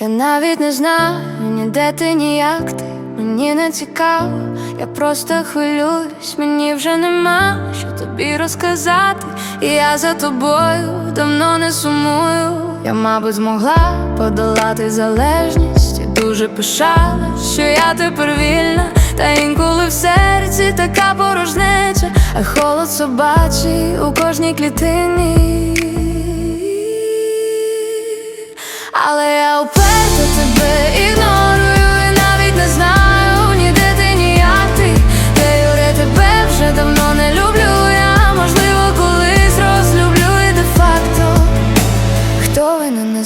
Я навіть не знаю, ніде ти ніяк ти, мені не цікаво, я просто хвилююсь, мені вже нема що тобі розказати. І я за тобою давно не сумую. Я, мабуть, змогла подолати залежність і дуже пишала, що я тепер вільна, та інколи в серці така порожнеча, а холод собачий у кожній клітині.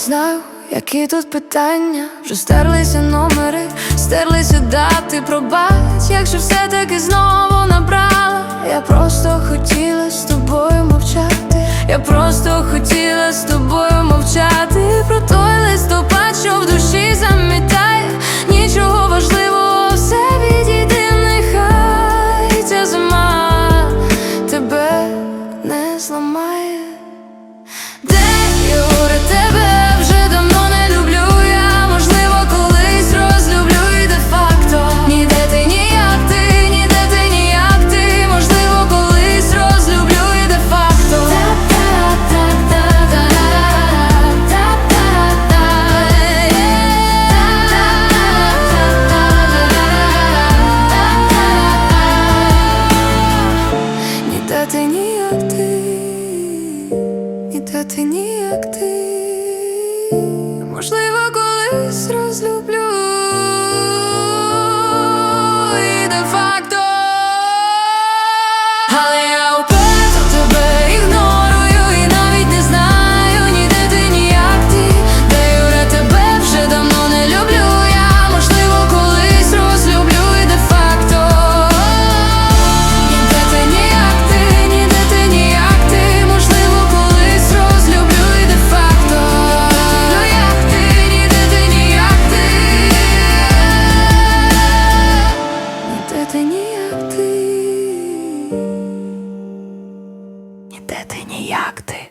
Знаю, які тут питання. Вже стерлися номери, стерлися дати. Пробач, якщо все-таки знову набрала. Я просто хотіла з тобою мовчати. Я просто хотіла з тобою мовчати. Про той листопад, що в душі замітає. Нічого важливого, все відійде, нехай ця зима тебе не зламає ніде ти ніяк ти, як ти?